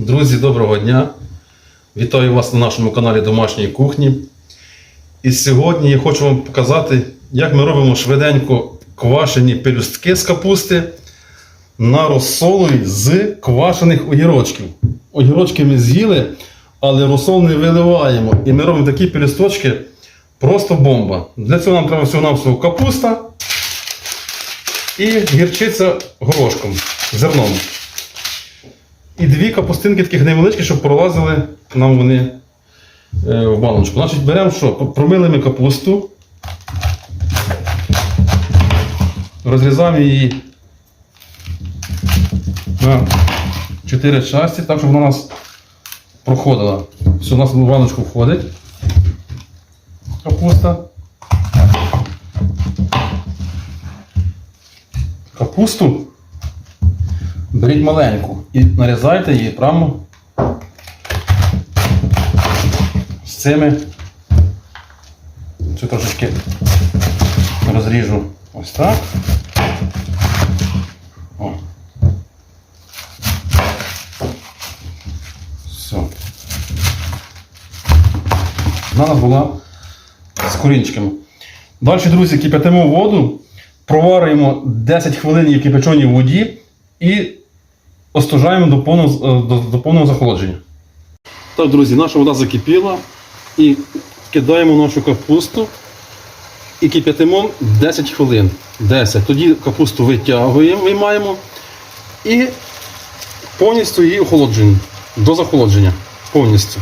Друзі, доброго дня! Вітаю вас на нашому каналі Домашньої кухні. І сьогодні я хочу вам показати, як ми робимо швиденько квашені пелюстки з капусти на розсолі з квашених огірочків. Огірочки ми з'їли, але розсол не виливаємо. І ми робимо такі пелюсточки просто бомба. Для цього нам треба всього-навсього капуста і гірчиця горошком, зерном. І дві капустинки таких невеличкі, щоб пролазили нам вони е, в баночку. Значить, беремо що? Промили ми капусту. Розрізаємо її на 4 часті, так, щоб вона у нас проходила. Все, у нас в баночку входить капуста. Капусту беріть маленьку і нарізайте її прямо з цими. Цю трошечки розріжу ось так. О. Все. Вона нас була з корінчиками. Далі, друзі, кипятимо воду, проварюємо 10 хвилин в кипяченій воді і остужаємо до повного, до, до повного захолодження. Так, друзі, наша вода закипіла і кидаємо нашу капусту і кип'ятимо 10 хвилин. 10. Тоді капусту витягуємо, виймаємо і повністю її охолоджуємо. До захолодження. Повністю.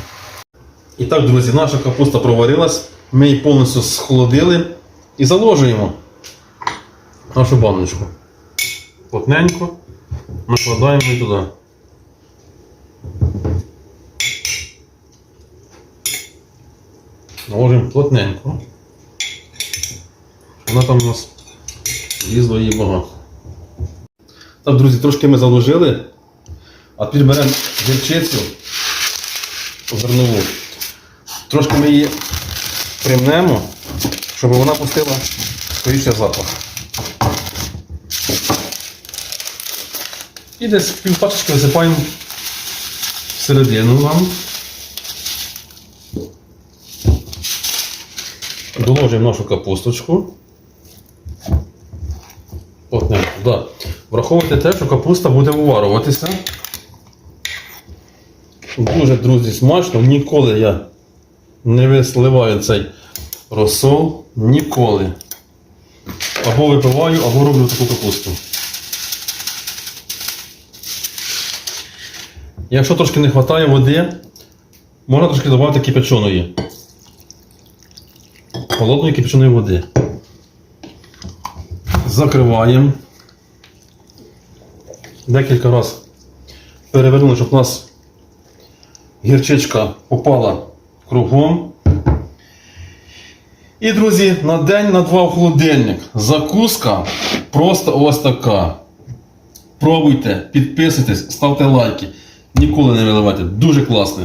І так, друзі, наша капуста проварилась. Ми її повністю схолодили і заложуємо нашу баночку. Плотненько накладаємо її туди. Наложимо плотненько. Вона там у нас лізло її багато. Так, друзі, трошки ми заложили. А тепер беремо гірчицю зернову. Трошки ми її примнемо, щоб вона пустила скоріше запах. І десь пів пачечки висипаємо всередину нам. Доложимо нашу капусточку. От не, да. Враховуйте те, що капуста буде уварюватися. Дуже, друзі, смачно. Ніколи я не висливаю цей розсол. Ніколи. Або випиваю, або роблю таку капусту. Якщо трошки не вистачає води, можна трошки додати кипяченої. Холодної кипяченої води. Закриваємо. Декілька разів перевернули, щоб у нас гірчичка попала кругом. І, друзі, на день на два в холодильник. Закуска просто ось така. Пробуйте, підписуйтесь, ставте лайки. Ніколи не виливайте. Дуже класне.